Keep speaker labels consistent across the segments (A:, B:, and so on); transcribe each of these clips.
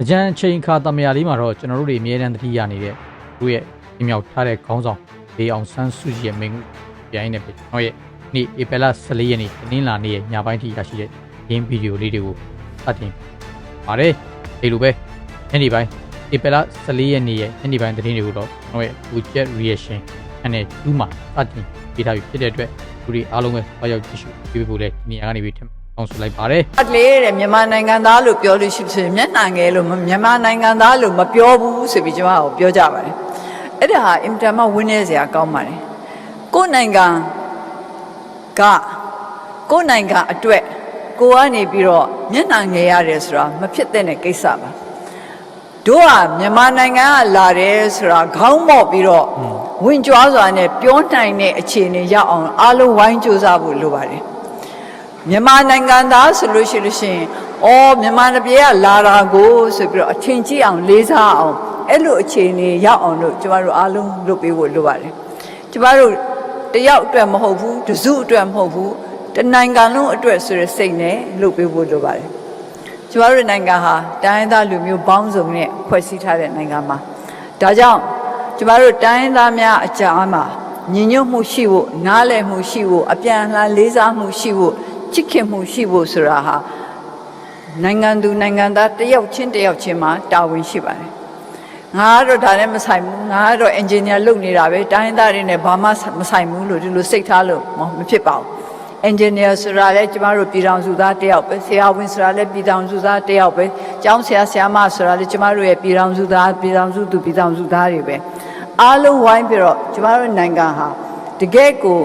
A: အကြံချိန်ခါတမယာလေးမှာတော့ကျွန်တော်တို့တွေအမြဲတမ်းသတိရနေတဲ့သူရဲ့အမြောက်ထားတဲ့ခေါင်းဆောင်ဒေအောင်ဆန်းစုကြည်ရဲ့မိန့်ခွန်းပြိုင်နေပြီကျွန်တော်ရဲ့နေ့ဧပြီလ14ရက်နေ့တင်းလာနေ့ရဲ့ညပိုင်းထိရရှိတဲ့ရင်းဗီဒီယိုလေးတွေကိုစတင်ပါတယ်ဒီလိုပဲညနေပိုင်းဧပြီလ14ရက်နေ့ရဲ့ညနေပိုင်းသတင်းတွေကိုတော့ကျွန်တော်ရဲ့ budget reaction နဲ့တူးမှာစတင်ပေးထားပြီးဖြစ်တဲ့အတွက်လူတွေအားလုံးပဲပေါရောက်ကြည့်ရှုပေးဖို့လည်းဒီနေရာကနေပြီးထပ် အောင်ဆိုလိုက်ပါတယ်
B: အကလေးတဲ့မြန်မာနိုင်ငံသားလို့ပြောလို့ရှိဖြစ်မျက်နှာငယ်လို့မမြန်မာနိုင်ငံသားလို့မပြောဘူးဆိုပြီးကျွန်မကိုပြောကြပါတယ်အဲ့ဒါဟာအင်တာမဝင်းနေစရာကောင်းပါတယ်ကိုယ်နိုင်ငံကကိုယ်နိုင်ငံအတွက်ကိုကနေပြီးတော့မျက်နှာငယ်ရတယ်ဆိုတာမဖြစ်တဲ့ကိစ္စပါတို့ကမြန်မာနိုင်ငံကလာတယ်ဆိုတာခေါင်းမော့ပြီးတော့ဝင်ကြွားစွာနဲ့ပြောနိုင်တဲ့အခြေအနေရောက်အောင်အားလုံးဝိုင်းကြိုးစားဖို့လိုပါတယ် မြန်မာနိုင်ငံသားဆိုလို့ရှိလို့ရှိရင်အော်မြန်မာပြည်ကလာတာကိုဆိုပြီးတော့အထင်ကြီးအောင်လေးစားအောင်အဲ့လိုအခြေအနေရောက်အောင်လို့ကျမတို့အားလုံးလုပ်ပေးဖို့လိုပါတယ်ကျမတို့တယောက်အတွက်မဟုတ်ဘူးတစုအတွက်မဟုတ်ဘူးတနိုင်ငံလုံးအတွက်ဆိုရယ်စိတ်နဲ့လုပ်ပေးဖို့လိုပါတယ်ကျမတို့နိုင်ငံဟာတိုင်းရင်းသားလူမျိုးပေါင်းစုံနဲ့ဖွဲ့စည်းထားတဲ့နိုင်ငံမှာဒါကြောင့်ကျမတို့တိုင်းရင်းသားများအကြားမှာညီညွတ်မှုရှိဖို့နားလည်မှုရှိဖို့အပြန်အလှန်လေးစားမှုရှိဖို့ ချစ်ခင်မှုရှိဖို့ဆိုတာဟာနိုင်ငံသူနိုင်ငံသားတစ်ယောက်ချင်းတစ်ယောက်ချင်းမှာတာဝန်ရှိပါတယ်ငါကတော့ဒါနဲ့မဆိုင်ဘူးငါကတော့ engineer လုပ်နေတာပဲတိုင်းရင်းသားတွေနဲ့ဘာမှမဆိုင်ဘူးလို့ဒီလိုစိတ်ထားလို့မမဖြစ်ပါဘူး engineer ဆိုတာလည်းကျမတို့ပြည်ထောင်စုသားတစ်ယောက်ပဲဆရာဝန်ဆိုတာလည်းပြည်ထောင်စုသားတစ်ယောက်ပဲကျောင်းဆရာဆရာမဆိုတာလည်းကျမတို့ရဲ့ပြည်ထောင်စုသားပြည်ထောင်စုသူပြည်ထောင်စုသားတွေပဲအားလုံးဝိုင်းပြီးတော့ကျမတို့နိုင်ငံဟာတကယ့်ကို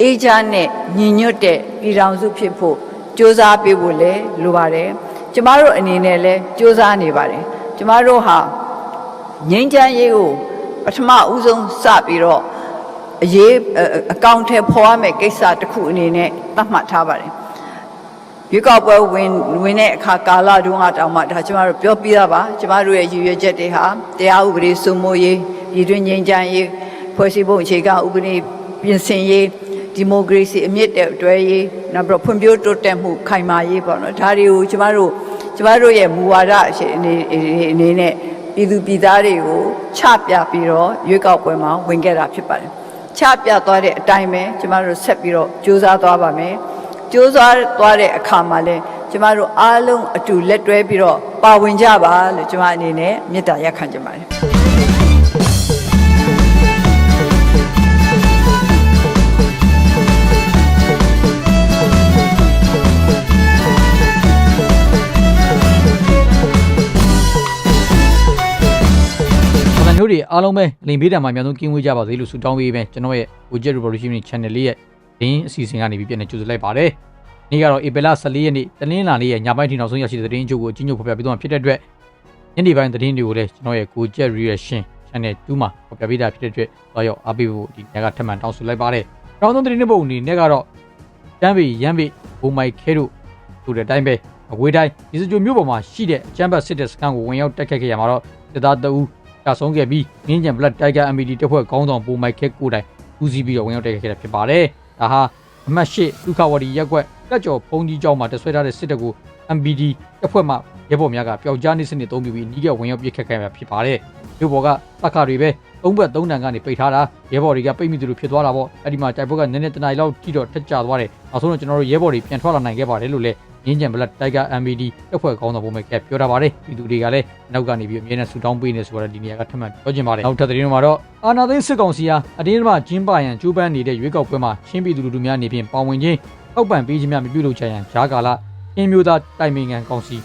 B: အေးချမ်းနဲ့ညီညွတ်တဲ့ပြည်ထောင်စုဖြစ်ဖို့ကြိုးစားပေးဖို့လည်းလိုပါတယ်ကျမတို့အနေနဲ့လည်းကြိုးစားနေပါတယ်ကျမတို့ဟာငြိမ်းချမ်းရေးကိုပထမဦးဆုံးစပြီးတော့အရေးအကောင့်ထဲပေါ်ရမယ့်ကိစ္စတစ်ခုအနေနဲ့သတ်မှတ်ထားပါတယ်ရွေးကောက်ပွဲဝင်ဝင်တဲ့အခါကာလတုန်းကတောင်မှဒါကျမတို့ပြောပြရပါကျမတို့ရဲ့ရည်ရွယ်ချက်တွေဟာတရားဥပဒေစိုးမိုးရေးပြည်တွင်းငြိမ်းချမ်းရေးဖွဲ့စည်းပုံအခြေခံဥပဒေပြင်ဆင်ရေး ဒီမိုကရေစီအမြင့်တဲ့အတွဲရေးနောက်ပြီးတော့ဖွံ့ဖြိုးတိုးတက်မှုခိုင်မာရေးပေါ့နော်ဒါတွေကိုကျမတို့ကျမတို့ရဲ့မူဝါဒအနေအနေနဲ့ပြည်သူပြည်သားတွေကိုချပြပြီးတော့ရွေးကောက်ပွဲမှာဝင်ခဲ့တာဖြစ်ပါတယ်ချပြသွားတဲ့အတိုင်းပဲကျမတို့ဆက်ပြီးတော့ကြိုးစားသွားပါမယ်ကြိုးစားသွားတဲ့အခါမှာလဲကျမတို့အားလုံးအတူလက်တွဲပြီးတော့ပါဝင်ကြပါလို့ကျမအနေနဲ့မေတ္တာရက်ခံကြပါတယ်။
A: တော်တို့တွေအားလုံးပဲလိမ်ပေးတယ်မှာအများဆုံးကင်းဝေးကြပါစေလို့ဆုတောင်းပေးမယ်ကျွန်တော်ရဲ့ Budget Revolution Channel လေးရဲ့ဒင်းအစီအစဉ်ကနေပြီးပြန်နေကြိုဆိုလိုက်ပါတယ်။နေ့ကတော့ဧပြီလ14ရက်နေ့တနင်္လာနေ့ရဲ့ညပိုင်းထိနောက်ဆုံးရရှိတဲ့သတင်းအချို့ကိုအချင်းချုပ်ဖော်ပြပေးသွားမှာဖြစ်တဲ့အတွက်ညနေပိုင်းသတင်းတွေကိုလည်းကျွန်တော်ရဲ့ Budget Reaction Channel 2မှာဖော်ပြပေးတာဖြစ်တဲ့အတွက်တော့ရောက်အားပေးဖို့ဒီညကထပ်မံတောင်းဆိုလိုက်ပါတယ်။နောက်ဆုံးသတင်းတစ်ပုဒ်အနေနဲ့ကတော့တမ်းပေရမ်းပေဘုံမိုက်ခဲတို့ဆိုတဲ့အတိုင်းပဲအဝေးတိုင်းဒီစကြိုမြို့ပေါ်မှာရှိတဲ့အချမ်းဘတ်စစ်တဲ့စကန်ကိုဝင်ရောက်တက်ခတ်ခဲ့ရမှာတော့စစ်သားတအူး ကဆုံးခဲ့ပြီးငင်းကြံ Black Tiger MBD တပ်ဖွဲ့ခေါင်းဆောင်ပုံမိုက်ခဲကိုတိုင်ဦးစီးပြီးတော့ဝင်ရောက်တိုက်ခိုက်ခဲ့တာဖြစ်ပါတယ်။ဒါဟာအမှတ်၈ဒုက္ခဝတီရက်ကွက်ကတ်ကျော်ဖုံးကြီးကျောင်းမှာတဆွဲထားတဲ့စစ်တပ်ကို MBD တပ်ဖွဲ့မှရဲဘော်များကပျောက်ကြားနေစနစ်သုံးပြီးပြီးအနီးကဝင်ရောက်ပစ်ခတ်ခဲ့တာဖြစ်ပါတယ်။မြို့ပေါ်ကတပ်ခတွေပဲသုံးဘက်သုံးတန်ကနေပိတ်ထားတာရဲဘော်တွေကပိတ်မိသူလိုဖြစ်သွားတာပေါ့။အဲ့ဒီမှာတိုက်ပွဲကနည်းနည်းတနိုင်လောက်ထိတော့ထက်ကျသွားတယ်။နောက်ဆုံးတော့ကျွန်တော်တို့ရဲဘော်တွေပြန်ထွက်လာနိုင်ခဲ့ပါတယ်လို့လည်း ငင်းကြံ Black Tiger MBD တပ်ဖွဲ့ခေါင်းဆောင်ပုံမိုက်ခဲပြောထားပါတယ်။ဒီသူတွေကလည်းနောက်ကနေပြီးအမြဲတမ်းဆူတောင်းပေးနေဆိုတော့ဒီနေရာကထပ်မံပြောချင်ပါတယ်။နောက်ထပ်သတင်းမှာတော့အာနာသိန်းစစ်ကောင်စီဟာအတင်းအဓမ္မကျင်းပရန်ကြိုးပမ်းနေတဲ့ရွေးကောက်ပွဲမှာရှင်းပြည်သူလူထုများအနေဖြင့်ပါဝင်ခြင်းထောက်ပံ့ပေးခြင်းများမပြုလုပ်ချင်ရန်ဂျားကာလအင်းမျိုးသားတိုင်ပင်ခံကောင်စီ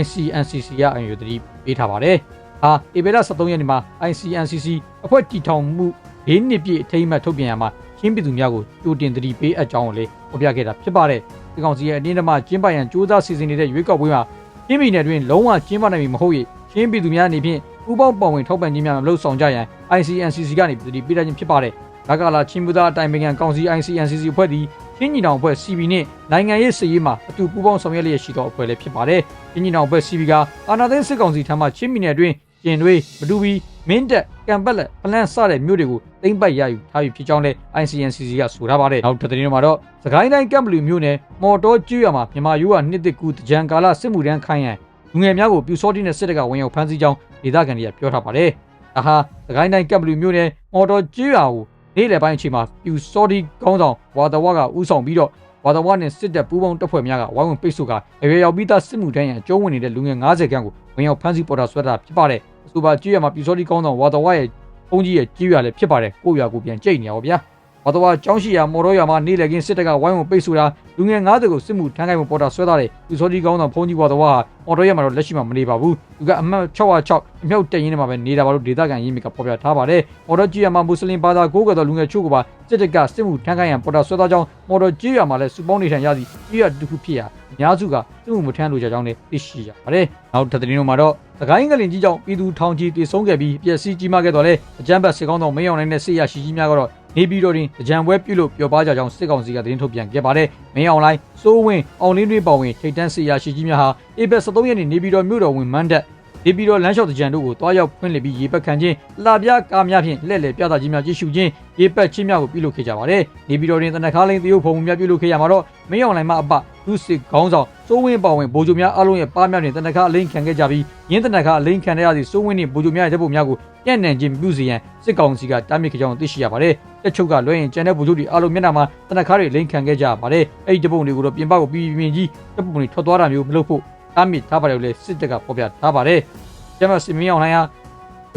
A: ICNCC ရအယူတတိပေးထားပါတယ်။ဟာဧပြီလ23ရက်နေ့မှာ ICNCC အဖွဲ့တည်ထောင်မှု၄နှစ်ပြည့်အထိမ်းအမှတ်ထုတ်ပြန်ရမှာရှင်းပြည်သူများကိုကြိုတင်တတိပေးအပ်ကြောင်းကိုလည်းဖော်ပြခဲ့တာဖြစ်ပါတယ်။ ဒီကောင်စီရဲ့အတင်းအဓမ္မကျင်းပရန်စ조사စီစဉ်နေတဲ့ရွေးကောက်ပွဲမှာရှင်းပြည်နယ်တွင်လုံးဝကျင်းပနိုင်ပြီမဟုတ်၍ရှင်းပြည်သူများအနေဖြင့်ပူးပေါင်းပါဝင်ထောက်ပံ့ခြင်းများမလုပ်ဆောင်ကြရန် ICNCC ကနေတတိပေးထားခြင်းဖြစ်ပါတယ်။ဒါကလာချင်းမှုသားအတိုင်ပင်ခံကောင်စီ ICNCC အဖွဲ့သည်ချင်းညီနောင်အဖွဲ့ CB နှင့်နိုင်ငံရေးစည်ရေးမှာအတူပူးပေါင်းဆောင်ရွက်လျက်ရှိသောအဖွဲ့လည်းဖြစ်ပါတယ်။ချင်းညီနောင်အဖွဲ့ CB ကအာဏာသိမ်းစစ်ကောင်စီထံမှချင်းပြည်နယ်တွင် ကျင်တွေမတူဘီမင်းတက်ကံပက်လက်ပလန်စတဲ့မြို့တွေကိုသိမ့်ပိုက်ရယူထားပြီးဖြစ်ကြောင်းလည်း ICNCC ကဆိုထားပါတယ်။နောက်တစ်သတင်းမှာတော့စကိုင်းတိုင်းကမ်ဘလူမြို့နယ်မော်တော်ကျွရမှာမြန်မာယူကနှစ်တစ်ကူတကြံကာလစစ်မှုတန်းခိုင်းရန်လူငယ်များကိုပြူစောတိနဲ့စစ်တပ်ကဝင်ရောက်ဖမ်းဆီးကြောင်းဒေသခံတွေကပြောထားပါတယ်။ဒါဟာသခိုင်းတိုင်းကပ်ဘလူမျိုးနယ်မော်တော်ကျွော်ကိုနေ့လယ်ပိုင်းအချိန်မှာပြူစောတိကောင်းဆောင်ဝါတဝါကဥဆောင်ပြီးတော့ဝါတဝါနဲ့စစ်တပ်ပူးပေါင်းတပ်ဖွဲ့များကဝိုင်းဝန်းပိတ်ဆို့ကအရွယ်ရောက်ပြီးသားစစ်မှုထမ်းရန်အကျုံးဝင်နေတဲ့လူငယ်90ခန့်ကိုဝင်ရောက်ဖမ်းဆီးပေါ်တာဆွဲတာဖြစ်ပါတယ်။အ ဆိုပါကျွော်မှာပြူစောတိကောင်းဆောင်ဝါတဝါရဲ့ဘုန်းကြီးရဲ့ကျွော်လည်းဖြစ်ပါတယ်။ကိုယ့်ရွာကိုပြန်ကြိတ်နေရပါဗျာ။ ဘာတော်ကျောင်းရှိရာမော်တော်ရွာမှာနေလေကင်းစစ်တပ်ကဝိုင်းဝန်းပိတ်ဆို့တာလူငယ်90ကိုစစ်မှုထမ်းကိုင်မှုပေါ်တာဆွဲထားတယ်သူစောကြီးကောင်းဆောင်ဖုန်ကြီးဘာတော်ဟာမော်တော်ရွာမှာတော့လက်ရှိမှာမနေပါဘူးသူကအမှတ်606အမြောက်တက်ရင်းနဲ့မှာပဲနေတာပါလို့ဒေသခံရင်းမြစ်ကဖော်ပြထားပါတယ်မော်တော်ကြီးရွာမှာမွတ်စလင်ဘာသာကိုးကတော်လူငယ်ချို့ကပါစစ်တပ်ကစစ်မှုထမ်းကိုင်ရန်ပေါ်တာဆွဲထားကြောင်းမော်တော်ကြီးရွာမှာလည်းစုပေါင်းနေထိုင်ရသည့်ကြီးရွာတစ်ခုဖြစ်ရာအများစုကစစ်မှုမထမ်းလိုကြကြောင်းလည်းသိရှိရပါတယ်နောက်ထပ်သတင်းတို့မှာတော့သခိုင်းငလင်ကြီးကြောင့်ပြည်သူထောင်ချီတည်ဆုံးခဲ့ပြီးပျက်စီးကြီးမားခဲ့တော်လဲအကြမ်းဖက်စစ်ကောင်းဆောင်မင်းအောင်နိုင်တဲ့စစ်ရရှိကြီးများကတော့ နေပြည်တော်တွင်ကြံပွဲပြုလို့ပျော်ပါကြကြောင်းစစ်ကောင်စီကသတင်းထုတ်ပြန်ခဲ့ပါတယ်။မင်းအောင်လိုင်းစိုးဝင်းအောင်လင်းတွင်ပေါဝင်ထိတ်တန်းစစ်ရရှိကြီးများဟာဧပြီ23ရက်နေ့နေပြည်တော်မြို့တော်ဝင်မန်းတက် နေပြည်တော်လမ်းလျှောက်တကြံတို့ကိုတွားရောက်ဖွင့်လှစ်ပြီးရေပက်ခံခြင်းလာပြကားများဖြင့်လှည့်လည်ပြသခြင်းများကြည့်ရှုခြင်းရေပက်ခြင်းများကိုပြုလုပ်ခဲ့ကြပါတယ်။နေပြည်တော်တွင်တနက်ခါလိန်တရုတ်ဖုံများပြုလုပ်ခဲ့ရမှာတော့မင်းအောင်လိုင်းမှအပသူစစ်ခေါင်းဆောင်စိုးဝင်းပေါဝင်ဗိုလ်ချုပ်များအလုံးရဲ့ပါးများတွင်တနက်ခါအလိန်ခံခဲ့ကြပြီးရင်းတနက်ခါအလိန်ခံရသည့်စိုးဝင်းနှင့်ဗိုလ်ချုပ်များရဲ့တပ်ဖွဲ့များကိုပြန့်နှံ့ခြင်းပြုစီရန်စစ်ကောင်စီကတားမြစ်ခဲ့ကြောင်းသိရှိရပါတယ်။တက်ချုပ်ကလွှဲရင်ကျန်တဲ့ဗိုလ်ချုပ်တွေအလုံးမျက်နှာမှာတနက်ခါတွေလိန်ခံခဲ့ကြပါတယ်။အဲ့ဒီတပ်ပုံတွေကိုတော့ပြင်ပကိုပြည်ပြင်းကြီးတပ်ပုံတွေထွက်သွားတာမျိုးမလုပ်ဖို့ တားမြစ်ထားပါတယ်လို့လည်းစစ်တပ်ကဖော်ပြထားပါတယ်။ကျမစင်မင်းအောင်လှိုင်ဟာ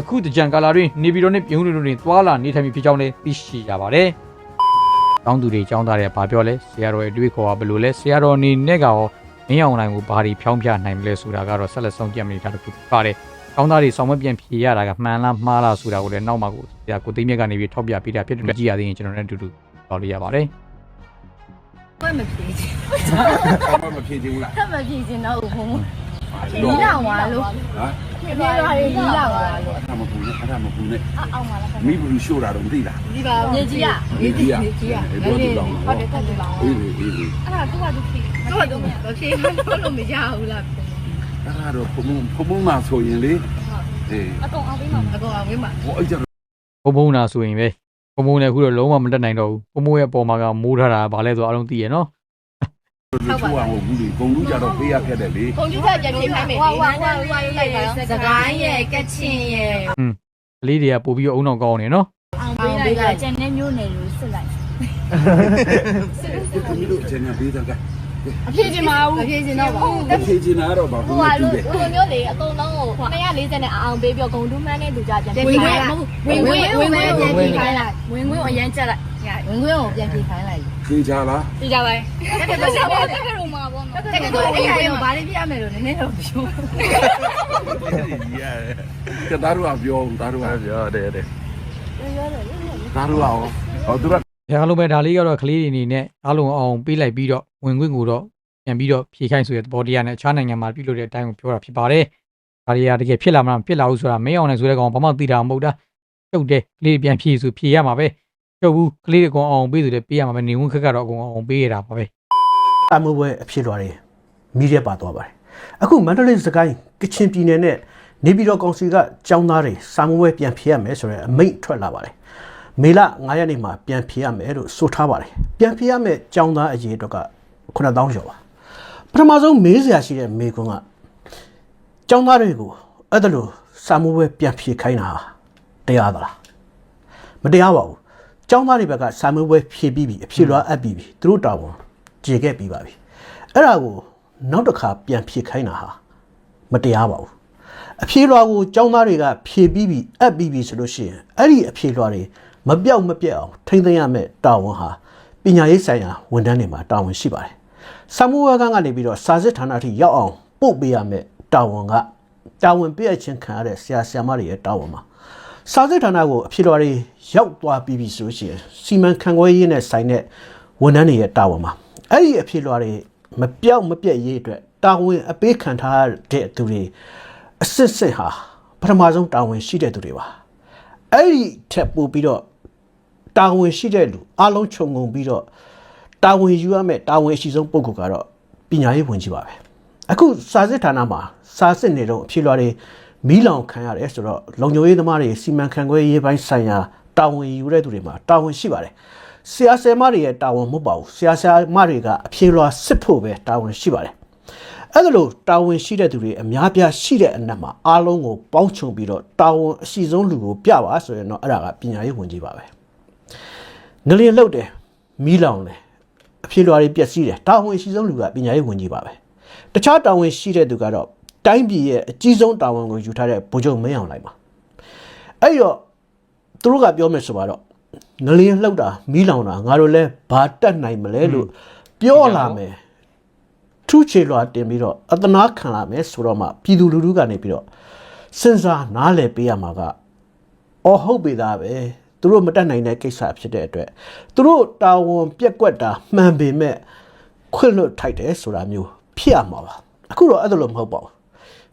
A: အခုတကြံကာလာတွင်နေပြည်တော်နှင့်ပြည်ဦးလွင်တို့တွင်သွာလာနေထိုင်ပြီးဖြစ်ကြောင်းလည်းသိရှိရပါတယ်။တောင်းသူတွေចောင်းသားတွေကဘာပြောလဲဆရာတော်ရဲ့အတွေ့အခေါ်ကဘယ်လိုလဲဆရာတော်အနေနဲ့ကရောမင်းအောင်လှိုင်ကိုဘာတွေဖြောင်းပြနိုင်မလဲဆိုတာကတော့ဆက်လက်ဆုံးဖြတ်မိတာတစ်ခုဖြစ်ပါတယ်။ចောင်းသားတွေဆောင်မပြန်ဖြေရတာကမှန်လားမှားလားဆိုတာကိုလည်းနောက်မှကိုဆရာကိုသိမ်းမြတ်ကနေပြီးထောက်ပြပေးတာဖြစ်တယ်ကြည့်ရသေးရင်ကျွန်တော်လည်းအတူတူတော်လို့ရပါတယ်
C: ဘယ်မဖြေချင်
D: ဘာမှမဖြစ်သေးဘူးလား
C: ထပ်မဖြေချင်တော့ဘုံ
D: ဟာ
C: နီးလာဝါလို့
D: ဟမ်
C: ဒီပါရီနီးလာဝါလို့
D: အဲ့ဒါမပူနဲ့အဲ့ဒါမပူနဲ့
C: အောက်မှာလား
D: မိဘူးရှို့တာတော့မသိလား
C: ဒီပါမြေကြီးอ่ะ
D: မြေကြီးอ่ะ
C: ကြီးอ่ะ
D: အဲ့တော့တူလောင်
C: ဟုတ်တယ်တက်တူလောင်
D: အေးအေးအေးအေး
C: အဲ့ဒါသူ့ကသူဖြေသူ့ကသူမဖြေလို့မရဘူးလား
D: အဲ့ဒါတော့ဖုံဖုံဖုံမှဆိုရင်လေအေး
C: အကောင်အောင်ပေးမှာအကောင်အောင်ပေးမှာ
D: ဟောအဲ့ကြတော့
A: ဘုံဘုံနာဆိုရင်ပဲ ဘုံဘုံနဲ့အခုတော့လုံးဝမတက်နိုင်တော့ဘူးဘုံဘုံရဲ့အပေါ်မှာကမိုးထားတာဗာလဲဆိုအားလုံးသိရနော်
D: လူချိုးအောင်ဘူးလေဂုံလူကြတော့ပေးရခဲ့တယ်လေ
C: ကွန်ပျူတာပြန်ပြင်ခိုင်းမယ်ဝါဝါဝါဝါရိုက်လိုက်စကိုင်းရဲ့ကချင်ရဲ့
A: ကလေးတွေကပို့ပြီးတော့အုံနောက်ကောင်းနေနော်
C: အောင်ပေးလိုက်တာကျန်တဲ့မျိုးနယ်လို့စစ်လိုက်
D: ဒီကမျိုးအချိန်ကပေးတာက
C: အဖြေချင်ပါဘူးအဖြေချင်တော့ပါ
D: အဖြေချင်တာတော့ဘာ
E: ဟို
D: ဘူး
E: ဟာ
D: တူ
E: လို
D: တယ်
E: ဟိုမျိုးလေအကုန်လုံးကို240နဲ့အောင်ပေးပြီးတော့ဂုံတူးမှန်းတဲ့လူကြပြန်
C: ဝင်ခွင့်ဝင်ခွင့်ဝင်ခွင့်ပြန်ပြင်ခိုင်းလိုက်ဝင်ခွင့်ကိုအရင်ကြက်လိုက်ဝင်ခွင့်ကိုပြန်ပြင်ခိုင်းလိုက်
D: သိကြလား
E: သိကြပါရဲ့တက်တက်တက်တက်တက်ရုံမှာပေါ့နော်
C: တကယ်တော့ဝင်ခွင့်ကိုဘာတွေပြရမယ်လို့နည်းနည်းတော့ပြော
D: ကဒါတို့ကပြောဒါတို့ကပြောတယ်တယ်ဒါတို့ကဟောသူက
A: ဒါအားလုံးပဲဒါလေးကတော့ကလေးတွေအနေနဲ့အားလုံးအောင်ပေးလိုက်ပြီးတော့ ဝင်ခွင့်ကိုတော့ပြန်ပြီးတော့ဖြေခိုင်းဆိုတဲ့သဘောတရားနဲ့အခြားနိုင်ငံမှာပြုလုပ်တဲ့အတိုင်းကိုပြောတာဖြစ်ပါတယ်ဒါတွေကတကယ်ဖြစ်လာမှမဖြစ်လာဘူးဆိုတာမင်းအောင်နဲ့ဆိုတဲ့ကောင်ဘာမှသိတာမဟုတ်တာကျုပ်တယ်ကလေးပြန်ဖြေဆိုဖြေရမှာပဲကျုပ်ဘူးကလေးတွေကောင်အောင်ပေးဆိုတဲ့ပေးရမှာပဲနေဝင်ခက်ကတော့အကုန်အောင်ပေးရတာပါပဲ
F: အမှုပွဲအဖြစ်လွှာတွေမိရဲပါသွားပါတယ်အခုမန္တလေးစကိုင်းကချင်ပြည်နယ်နဲ့နေပြည်တော်ကောင်စီကကျောင်းသားတွေစာမပွဲပြန်ဖြေရမယ်ဆိုတဲ့အမိန့်ထွက်လာပါတယ်မေလ9ရက်နေ့မှာပြန်ဖြေရမယ်လို့ဆိုထားပါတယ်ပြန်ဖြေရမယ်ကျောင်းသားအရေးအတွက်က 9000ကျော်ပါပထမဆုံးမေးစရာရှိတဲ့မေကွန်းကကျောင်းသားတွေကိုအဲ့ဒါလို့စာမပွဲပြန်ဖြေခိုင်းတာဟာတရားသလားမတရားပါဘူး။ကျောင်းသားတွေဘက်ကစာမေးပွဲဖြေပြီးပြီအဖြေလွှာအပ်ပြီးပြီသူတို့တာဝန်ကျေခဲ့ပြီးပါပြီ။အဲ့ဒါကိုနောက်တစ်ခါပြန်ဖြေခိုင်းတာဟာမတရားပါဘူး။အဖြေလွှာကိုကျောင်းသားတွေကဖြေပြီးပြီအပ်ပြီးပြီဆိုလို့ရှိရင်အဲ့ဒီအဖြေလွှာတွေမပြောက်မပြက်အောင်ထိမ့်သိမ်းရမယ့်တာဝန်ဟာပညာရေးဆိုင်ရာဝန်ထမ်းတွေမှာတာဝန်ရှိပါတယ်။ စာမှုဝါကန်းကနေပြီးတော့စာစစ်ဌာနအထိရောက်အောင်ပို့ပေးရမယ့်တာဝန်ကတာဝန်ပြည့်ချင်းခံရတဲ့ဆရာဆရာမတွေရဲ့တာဝန်ပါစာစစ်ဌာနကိုအဖြစ်တော်တွေရောက်သွားပြီးပြီဆိုရှင်စီမံခန့်ခွဲရေးနဲ့ဆိုင်တဲ့ဝန်ထမ်းတွေရဲ့တာဝန်ပါအဲ့ဒီအဖြစ်တော်တွေမပြောက်မပြက်ရေးအတွက်တာဝန်အပေးခံထားတဲ့သူတွေအစစ်စစ်ဟာပထမဆုံးတာဝန်ရှိတဲ့သူတွေပါအဲ့ဒီထက်ပိုပြီးတော့တာဝန်ရှိတဲ့လူအလုံးခြုံငုံပြီးတော့ တာဝန်ယူရမယ်တာဝန်အရှိဆုံးပုဂ္ဂိုလ်ကတော့ပညာရေးဝန်ကြီးပါပဲအခုစာစစ်ဌာနမှာစာစစ်နေတော့အဖြစ်လွှာတွေမီးလောင်ခံရတယ်ဆိုတော့လုံခြုံရေးသမားတွေစီမံခန့်ခွဲရေးပိုင်းဆိုင်ရာတာဝန်ယူတဲ့သူတွေမှာတာဝန်ရှိပါတယ်ဆရာဆရာမတွေရဲ့တာဝန်မဟုတ်ပါဘူးဆရာဆရာမတွေကအဖြစ်လွှာစစ်ဖို့ပဲတာဝန်ရှိပါတယ်အဲ့ဒါလို့တာဝန်ရှိတဲ့သူတွေအများပြားရှိတဲ့အနက်မှာအားလုံးကိုပေါင်းချုံပြီးတော့တာဝန်အရှိဆုံးလူကိုပြပါဆိုရင်တော့အဲ့ဒါကပညာရေးဝန်ကြီးပါပဲငလျင်လှုပ်တယ်မီးလောင်တယ် အဖြစ်လွာတွေပျက်စီးတယ်တာဝန်အရှိဆုံးလူကပညာရေးဝန်ကြီးပါပဲတခြားတာဝန်ရှိတဲ့သူကတော့တိုင်းပြည်ရဲ့အကြီးဆုံးတာဝန်ကိုယူထားတဲ့ဗိုလ်ချုပ်မင်းအောင်လှိုင်ပါအဲ့တော့သူတို့ကပြောမယ်ဆိုတော့ငလျင်လှုပ်တာမီးလောင်တာငါတို့လဲဘာတက်နိုင်မလဲလို့ပြောလာမယ်ထူးချေလွှာတင်ပြီးတော့အတနာခံလာမယ်ဆိုတော့မှပြည်သူလူထုကနေပြီးတော့စဉ်းစားနားလည်ပေးရမှာကအော်ဟုတ်ပြီသားပဲ သူတို့မတက်နိုင်တဲ့ကိစ္စဖြစ်တဲ့အတွက်သူတို့တာဝန်ပြက်ကွက်တာမှန်ပေမဲ့ခွင့်လွတ်ထိုက်တယ်ဆိုတာမျိုးဖြစ်ရမှာပါအခုတော့အဲ့ဒါလိုမဟုတ်ပါဘူး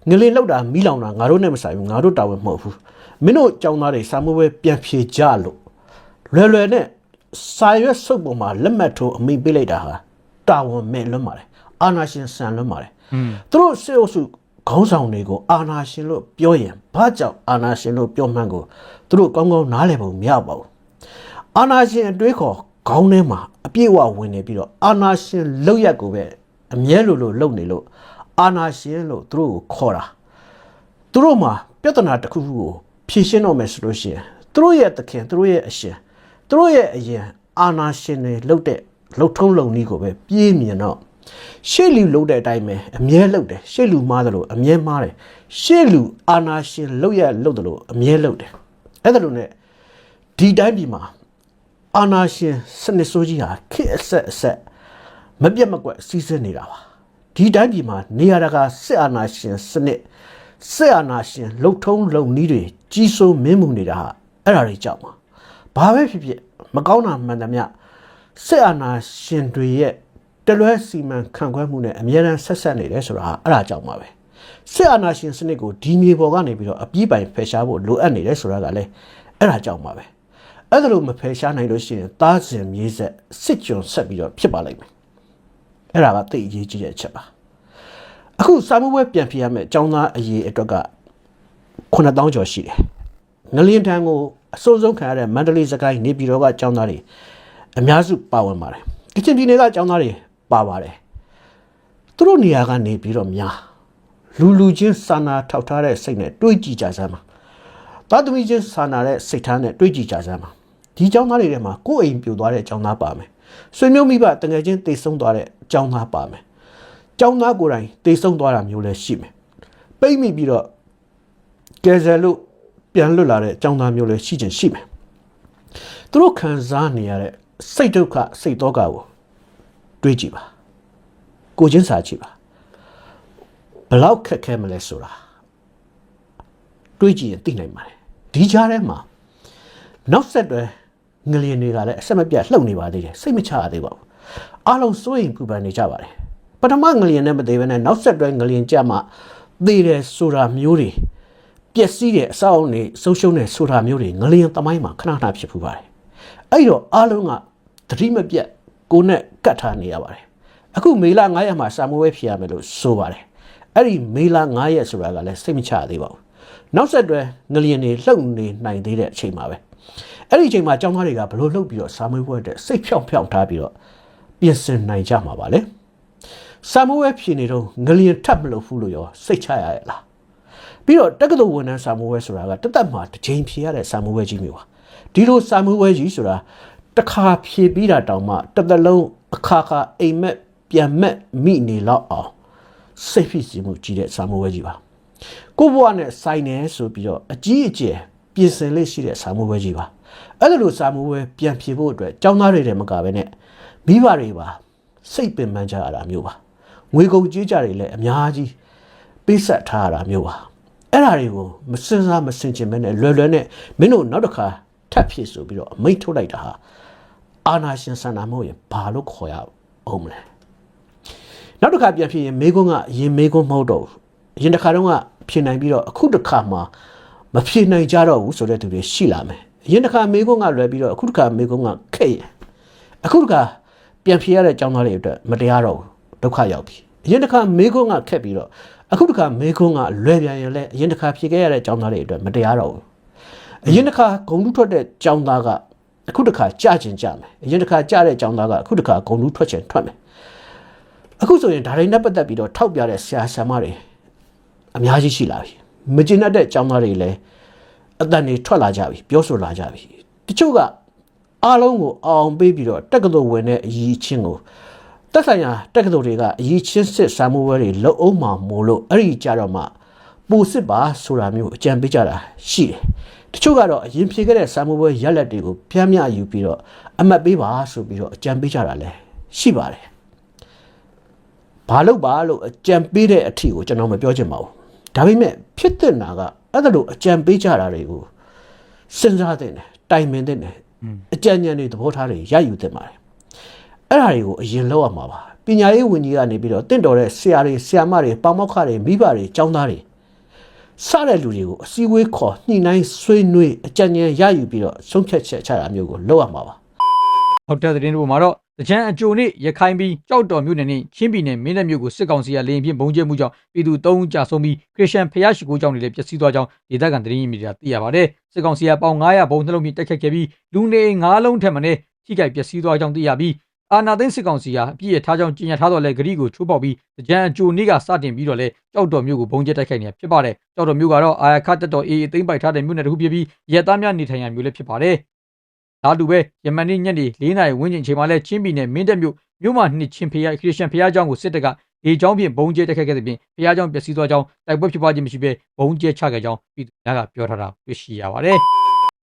F: ငလင်လောက်တာမီးလောင်တာငါတို့နဲ့မဆိုင်ဘူးငါတို့တာဝန်မဟုတ်ဘူးမင်းတို့ကြောင်းသားတွေစာမိုးပဲပြန်ဖြေကြလို့လွယ်လွယ်နဲ့စာရွက်စုပ်ပေါ်မှာလက်မှတ်ထိုးအမိန့်ပေးလိုက်တာဟာတာဝန်မဲ့လွတ်ပါတယ်အာနာရှင်ဆန်လွတ်ပါတယ်သူတို့စေအုပ်စု ခေါင်းဆောင်တွေကိုအာနာရှင်လို့ပြောရင်ဘာကြောင့်အာနာရှင်လို့ပြောမှန်းကိုသူတို့ကောင်းကောင်းနားလည်ပုံမရပါဘူးအာနာရှင်အတွေးခေါ်ခေါင်းထဲမှာအပြည့်အဝဝင်နေပြီးတော့အာနာရှင်လောက်ရက်ကိုပဲအမြဲလိုလိုလုပ်နေလို့အာနာရှင်လို့သူတို့ကိုခေါ်တာသူတို့မှာပြဿနာတစ်ခုခုကိုဖြေရှင်းတော့မယ်ဆိုလို့ရှိရင်သူတို့ရဲ့သခင်သူတို့ရဲ့အရှင်သူတို့ရဲ့အရင်အာနာရှင်တွေလှုပ်တဲ့လှုပ်ထုံးလုံနည်းကိုပဲပြေးမြင်တော့ ရှေ့လူလှုပ်တဲ့အတိုင်းပဲအမြဲလှုပ်တယ်ရှေ့လူမားတယ်လို့အမြဲမားတယ်ရှေ့လူအာနာရှင်လှုပ်ရလှုပ်တယ်လို့အမြဲလှုပ်တယ်အဲ့ဒါလို့ ਨੇ ဒီတိုင်းပြည်မှာအာနာရှင်စနစ်ဆိုးကြီးဟာခေတ်အဆက်အဆက်မပြတ်မကွက်စီးဆင်းနေတာပါဒီတိုင်းပြည်မှာနေရာတကာစစ်အာဏာရှင်စနစ်စစ်အာဏာရှင်လှုပ်ထုံးလုံနည်းတွေကြီးစိုးမင်းမှုနေတာဟာအဲ့ဒါတွေကြောက်မှာဘာပဲဖြစ်ဖြစ်မကောင်းတာမှန်သမျှစစ်အာဏာရှင်တွေရဲ့တ လွဲစီမံခန့်ခွဲမှုနဲ့အများအားဆက်ဆက်နေတယ်ဆိုတာဟာအဲ့ဒါကြောင့်ပါပဲစစ်အာဏာရှင်စနစ်ကိုဒီမြေပေါ်ကနေပြီးတော့အပြည့်ပိုင်ဖယ်ရှားဖို့လိုအပ်နေတယ်ဆိုတာကလည်းအဲ့ဒါကြောင့်ပါပဲအဲ့ဒါလို့မဖယ်ရှားနိုင်လို့ရှိရင်တားစဉ်မြေးဆက်စစ်ကြုံဆက်ပြီးတော့ဖြစ်ပါလိမ့်မယ်အဲ့ဒါကတိတ်အရေးကြီးတဲ့အချက်ပါအခုစာမွေးပြန်ပြရမယ်အကြောင်းသားအရေးအတွက်က9000ကျော်ရှိတယ်ငလျင်တန်းကိုအစိုးဆုံးခံရတဲ့မန္တလေးစကိုင်းနေပြည်တော်ကအကြောင်းသားတွေအများစုပါဝင်ပါတယ်ကချင်ပြည်နယ်ကအကြောင်းသားတွေ ပါပါတယ်သူတို့နေရာကနေပြီးတော့များလူလူချင်းစာနာထောက်ထားတဲ့စိတ်နဲ့တွေးကြည့်ကြစမ်းပါသားသမီးချင်းစာနာတဲ့စိတ်ထားနဲ့တွေးကြည့်ကြစမ်းပါဒီအကြောင်းသားတွေထဲမှာကိုယ်အိမ်ပြိုသွားတဲ့အကြောင်းသားပါမယ်ဆွေမျိုးမိဘတငယ်ချင်းတိတ်ဆုံးသွားတဲ့အကြောင်းသားပါမယ်ကျောင်းသားကိုယ်တိုင်တိတ်ဆုံးသွားတာမျိုးလည်းရှိမယ်ပိတ်မိပြီးတော့ကယ်ဆယ်လို့ပြန်လွတ်လာတဲ့အကြောင်းသားမျိုးလည်းရှိချင်ရှိမယ်သူတို့ခံစားနေရတဲ့စိတ်ဒုက္ခစိတ်တော့ကကို တွေးကြည့်ပါကိုချင်းစာကြည့်ပါဘလောက်ခက်ခဲမလဲဆိုတာတွေးကြည့်ရင်သိနိုင်ပါတယ်ဒီကြားထဲမှာနောက်ဆက်တွဲငလျင်တွေကလည်းအဆက်မပြတ်လှုပ်နေပါသေးတယ်စိတ်မချရသေးပါဘူးအားလုံးစိုးရိမ်ပူပန်နေကြပါတယ်ပထမငလျင်နဲ့မသေးဘဲနဲ့နောက်ဆက်တွဲငလျင်ကြမှာသေတယ်ဆိုတာမျိုးတွေပျက်စီးတဲ့အဆောက်အုံတွေဆုံးရှုံးတဲ့ဆိုတာမျိုးတွေငလျင်သမိုင်းမှာခဏခဏဖြစ်ဖူးပါတယ်အဲ့တော့အားလုံးကသတိမပြတ် ကိုယ်နဲ့ကတ်ထားနေရပါတယ်အခုမေလ9ရက်မှာစာမိုးဝဲဖြစ်ရမယ်လို့ဆိုပါတယ်အဲ့ဒီမေလ9ရက်ဆိုတာကလည်းစိတ်မချရသေးပါဘူးနောက်ဆက်တွဲငလျင်တွေလှုပ်နေနိုင်သေးတဲ့အချိန်မှာပဲအဲ့ဒီအချိန်မှာကျောင်းသားတွေကဘလို့လှုပ်ပြီးတော့စာမွေးပွဲတဲ့စိတ်ဖြောင့်ဖြောင့်ထားပြီးတော့ပြင်ဆင်နိုင်ကြမှာပါလေစာမွေးပွဲဖြေနေတော့ငလျင်ထပ်မလုပ်ဘူးလို့ရောစိတ်ချရရဲ့လားပြီးတော့တက္ကသိုလ်ဝန်ထမ်းစာမွေးပွဲဆိုတာကတသက်မှာတစ်ချိန်ဖြေရတဲ့စာမွေးပွဲကြီးမျိုးပါဒီလိုစာမွေးပွဲကြီးဆိုတာ တစ်ခါဖြေပြီးတာတောင်မှတစ်သက်လုံးအခါခါအိမ်မက်ပြန်မက်မိနေတော့အောင်စိတ်ဖြစ်စီမှုကြီးတဲ့စာမွေးပွဲကြီးပါကိုဘွားနဲ့ဆိုင်နေဆိုပြီးတော့အကြီးအကျယ်ပြင်ဆင်လေးရှိတဲ့စာမွေးပွဲကြီးပါအဲ့ဒါလိုစာမွေးပွဲပြန်ဖြေဖို့အတွက်ចောင်းသားတွေတည်းမကပဲနဲ့မိဘတွေပါစိတ်ပင်ပန်းကြရတာမျိုးပါငွေကုန်ကြေးကြတွေလည်းအများကြီးပေးဆက်ထားရတာမျိုးပါအဲ့ဒါတွေကိုမစင်စားမစင်ချင်မဲနဲ့လွယ်လွယ်နဲ့မင်းတို့နောက်တစ်ခါထပ်ဖြစ်ဆိုပြီးတော့အမိတ်ထုတ်လိုက်တာဟာ အာနာရှင်ဆန္ဒမဟုတ်ရင်ဘာလို့ခေါ်ရအောင်မလဲနောက်တစ်ခါပြန်ဖြစ်ရင်မေကွန်းကအရင်မေကွန်းမဟုတ်တော့ဘူးအရင်တစ်ခါတုန်းကဖြစ်နိုင်ပြီးတော့အခုတစ်ခါမှမဖြစ်နိုင်ကြတော့ဘူးဆိုတဲ့သူတွေရှိလာမယ်အရင်တစ်ခါမေကွန်းကလွယ်ပြီးတော့အခုတစ်ခါမေကွန်းကခက်ရင်အခုတစ်ခါပြန်ဖြစ်ရတဲ့အကြောင်းသားတွေအတွက်မတရားတော့ဘူးဒုက္ခရောက်ပြီအရင်တစ်ခါမေကွန်းကခက်ပြီးတော့အခုတစ်ခါမေကွန်းကလွယ်ပြန်ရင်လည်းအရင်တစ်ခါဖြစ်ခဲ့ရတဲ့အကြောင်းသားတွေအတွက်မတရားတော့ဘူးအရင်တစ်ခါဂုံလူထွက်တဲ့အကြောင်းသားက အခုတစ်ခါကြကျင်ကြမယ်အရင်တစ်ခါကြတဲ့အကြောင်းသားကအခုတစ်ခါဂုံလူထွက်ချင်ထွက်မယ်အခုဆိုရင်ဒါတွေနဲ့ပတ်သက်ပြီးတော့ထောက်ပြတဲ့ဆရာဆရာမတွေအများကြီးရှိလာပြီမကျင်တတ်တဲ့အကြောင်းသားတွေလည်းအတန်တွေထွက်လာကြပြီပြောဆိုလာကြပြီတချို့ကအားလုံးကိုအောင်ပေးပြီးတော့တက္ကသိုလ်ဝင်တဲ့အရေးချင်းကိုတက်ဆိုင်ရာတက္ကသိုလ်တွေကအရေးချင်းစစ်စာမှုပွဲတွေလုံအောင်မှမို့လို့အဲ့ဒီကြတော့မှပူစစ်ပါဆိုတာမျိုးအကြံပေးကြတာရှိတယ် တချို့ကတော့အရင်ဖြေခဲ့တဲ့စာမှုပွဲရက်လက်တွေကိုပြမ်းမြယူပြီးတော့အမှတ်ပေးပါဆိုပြီးတော့အကြံပေးကြတာလည်းရှိပါတယ်ဘာလို့ပါလို့အကြံပေးတဲ့အထီကိုကျွန်တော်မပြောချင်ပါဘူးဒါပေမဲ့ဖြစ်တဲ့နာကအဲ့ဒါလို့အကြံပေးကြတာတွေကိုစဉ်းစားတဲ့တယ်တိုင်ပင်တဲ့တယ်အကြံဉာဏ်တွေသဘောထားတွေရယူသင့်ပါတယ်အဲ့ဒါတွေကိုအရင်လောက်ရမှာပါပညာရေးဝန်ကြီးကနေပြီးတော့တင့်တော်တဲ့ဆရာတွေဆရာမတွေပေါမောက္ခတွေမိဘတွေကျောင်းသားတွေ စတဲ့လူတွေကိုအစည်းအဝေးခေါ်ညှိနှိုင်းဆွေးနွေးအကြံဉာဏ်ရယူပြီးတော့ဆုံးဖြတ်ချက်ချတာမျိုးကိုလုပ်ရမှာပါ
A: ဟုတ်တဲ့သတင်းတို့မှာတော့တကြံအကြိုနေ့ရခိုင်ပြည်ကြောက်တော်မြို့နယ်နဲ့ချင်းပြည်နယ်မင်းတပ်မြို့ကိုစစ်ကောင်စီကလေရင်ဖြင့်ဘုံကျဲမှုကြောင့်ပြည်သူ၃ဦးကြာဆုံးပြီးခရစ်ယာန်ဖျားရှိခိုးကြောင့်တွေလည်းပျက်စီးသွားကြောင်းဒေသခံသတင်းရင်းမြစ်တွေကသိရပါတယ်စစ်ကောင်စီကပေါင်900ဘုံနှလုံးမြင့်တက်ခတ်ခဲ့ပြီးလူနေ9လုံးထက်မနည်းထိခိုက်ပျက်စီးသွားကြောင်းသိရပြီး အာနာသိန်းစစ်ကောင်စီဟာအပြည့်ရထားကြောင်းကြေညာထားတော်လဲဂရီကိုချိုးပေါက်ပြီးကြံအကြိုနေ့ကစတင်ပြီးတော့လဲကြောက်တော်မျိုးကိုဘုံကျက်တိုက်ခိုက်နေတာဖြစ်ပါတယ်ကြောက်တော်မျိုးကတော့အာရခတက်တော်အေးအေးသိမ့်ပိုက်ထားတဲ့မြို့နယ်တစ်ခုဖြစ်ပြီးရဲသားများနေထိုင်ရာမြို့လည်းဖြစ်ပါတယ်ဒါတူပဲယမန်နေ့ညနေ၄နာရီဝန်းကျင်ချိန်မှာလဲချင်းပြည်နယ်မင်းတပ်မြို့မြို့မှာနှစ်ချင်းဖျားခရစ်ယာန်ဖျားကျောင်းကိုစစ်တပ်ကဒီကြောင်းဖြင့်ဘုံကျဲတက်ခဲ့တဲ့ပြင်ဖျားကြောင်းပျက်စီးသွားကြောင်းတိုက်ပွဲဖြစ်ပွားခြင်းမရှိဘဲဘုံကျဲချခဲ့ကြောင်းပြည်သူများကပြောထားတာတွေ့ရှိရပါတယ်